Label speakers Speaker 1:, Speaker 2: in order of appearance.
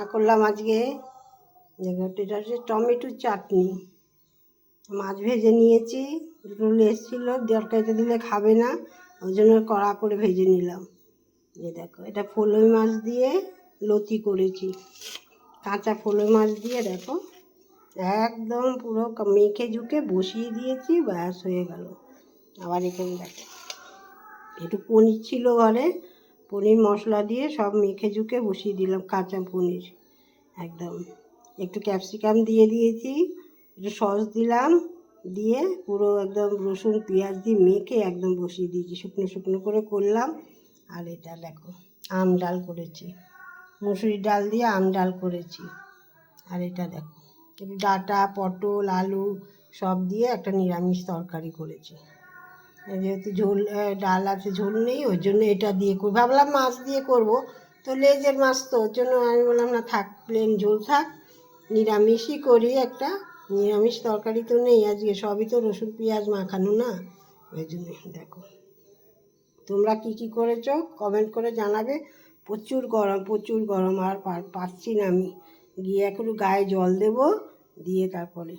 Speaker 1: রান্না করলাম আজকে। এটা হচ্ছে টমেটোর চাটনি। মাছ ভেজে নিয়েছি, দুটো এসেছিল দরকারিতে দিলে খাবে না, ওই জন্য কড়া করে ভেজে নিলাম। এই দেখো, এটা ফলই মাছ দিয়ে লতি করেছি। কাঁচা ফলই মাছ দিয়ে দেখো, একদম পুরো মেখে ঝুঁকে বসিয়ে দিয়েছি, ব্যাস হয়ে গেল। আবার এখানে দেখো, একটু পনির ছিল ঘরে পনির মশলা দিয়ে সব মেখে ঝুঁকে বসিয়ে দিলাম কাঁচা পনির। একদম। একটু ক্যাপসিকাম দিয়ে দিয়েছি, একটু সস দিলাম, দিয়ে পুরো একদম রসুন, পেঁয়াজ দিয়ে মেখে একদম বসিয়ে দিয়েছি। শুকনো শুকনো করে করলাম। আর এটা দেখো, আম ডাল করেছি। মুসুরির ডাল দিয়ে আম ডাল করেছি। আর এটা দেখো, একটু ডাঁটা, পটল, আলু সব দিয়ে একটা নিরামিষ তরকারি করেছি। যেহেতু ঝোল ডাল আছে, ঝোল নেই, ওই জন্য এটা দিয়ে করি ভাবলাম মাছ দিয়ে করব। তো লেজের মাছ তো, ওর জন্য আমি বললাম, না, থাক প্লেন ঝোল থাক। নিরামিষই করি একটা। নিরামিষ তরকারি তো নেই আজকে, সবই তো রসুন, পেঁয়াজ মাখানো না। ওই জন্য, দেখো। তোমরা কি কি করেছ? কমেন্ট করে জানাবে। প্রচুর গরম প্রচুর গরম, আর পার- পারছি না আমি। গিয়ে একটু গায়ে জল দেবো, দিয়ে তারপরে